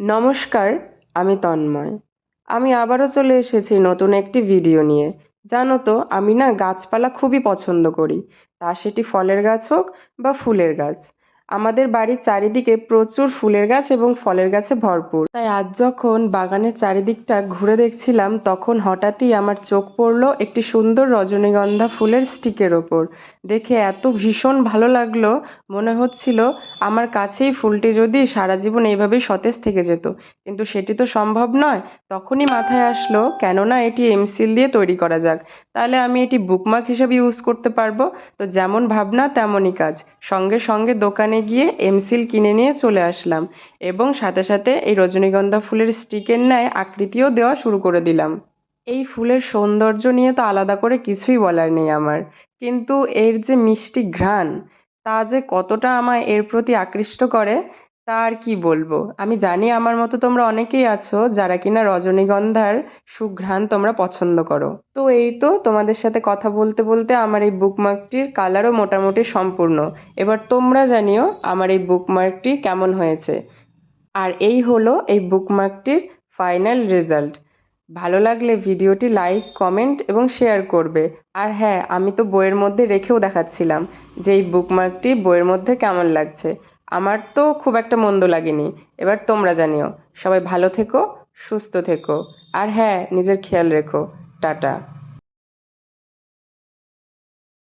নমস্কার, আমি তন্ময়। আমি আবারও চলে এসেছি নতুন একটি ভিডিও নিয়ে। জানো তো, আমি না গাছপালা খুবই পছন্দ করি। তা সেটি ফলের গাছ হোক বা ফুলের গাছ। আমাদের বাড়ির চারিদিকে প্রচুর ফুলের গাছ এবং ফলের গাছে ভরপুর। তাই আজ যখন বাগানের চারিদিকটা ঘুরে দেখছিলাম, তখন হঠাৎই আমার চোখ পড়ল একটি সুন্দর রজনীগন্ধা ফুলের স্টিকের ওপর। দেখে এত ভীষণ ভালো লাগল, মনে হচ্ছিল আমার কাছেই ফুলটি যদি সারা জীবন এইভাবেই সতেজ থেকে যেত। কিন্তু সেটি তো সম্ভব নয়। তখনই মাথায় আসলো, কেননা এটি এমসিল দিয়ে তৈরি করা যাক। তাহলে আমি এটি বুকমার্ক হিসেবে ইউজ করতে পারব? তো যেমন ভাবনা, তেমনই কাজ। সঙ্গে সঙ্গে দোকানে গিয়ে এমসিল কিনে নিয়ে চলে আসলাম এবং সাথে সাথে এই রজনীগন্ধা ফুলের স্টিকের ন্যায় আকৃতিও দেওয়া শুরু করে দিলাম। এই ফুলের সৌন্দর্য নিয়ে তো আলাদা করে কিছুই বলার নেই আমার। কিন্তু এর যে মিষ্টি ঘ্রাণ, তা যে কতটা আমায় এর প্রতি আকৃষ্ট করে তা আর কি বলব? আমি জানি আমার মতো তোমরা অনেকেই আছো যারা কিনা রজনীগন্ধার সুঘ্রাণ তোমরা পছন্দ করো। তো এই তো তোমাদের সাথে কথা বলতে বলতে আমার এই বুকমার্কটির কালারও মোটামুটি সম্পূর্ণ। এবার তোমরা জানিও আমার এই বুকমার্কটি কেমন হয়েছে। আর এই হলো এই বুকমার্কটির ফাইনাল রেজাল্ট। ভালো লাগলে ভিডিওটি লাইক, কমেন্ট এবং শেয়ার করবে। আর হ্যাঁ আমি তো বইয়ের মধ্যে রেখেও দেখাচ্ছিলাম যে এই বুকমার্কটি বইয়ের মধ্যে কেমন লাগছে। আমার তো খুব একটা মন্দ লাগেনি। এবার তোমরা জানিও। সবাই ভালো থেকো, সুস্থ থেকো। আর হ্যাঁ নিজের খেয়াল রেখো। টাটা।